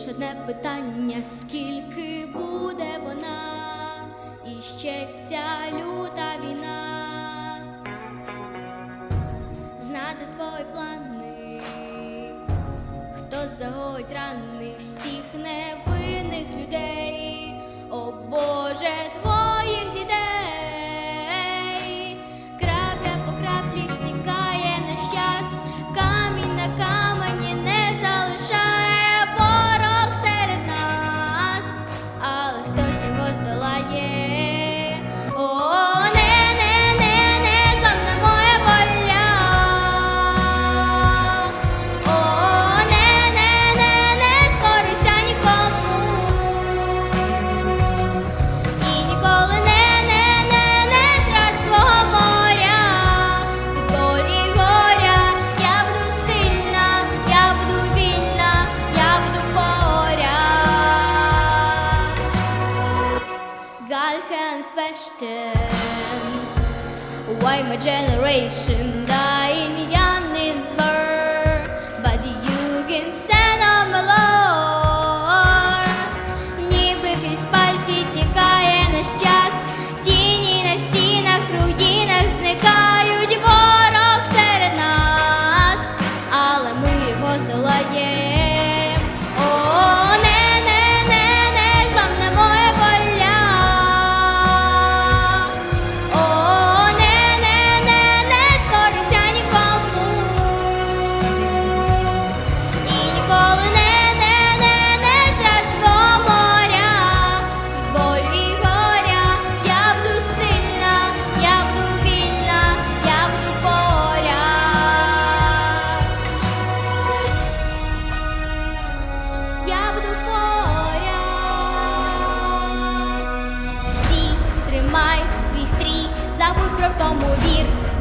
лише одне питання, скільки буде вона, і ще ця люта війна, знати твої плани, хто загоїть рани всіх не. question why my generation dying young is but you can stand on my lord. Ніби крізь пальці тікає.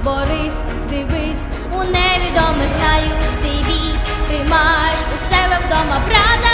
Борис, дивись, у невідоме знаю цей бій, тримаєш у себе вдома, правда.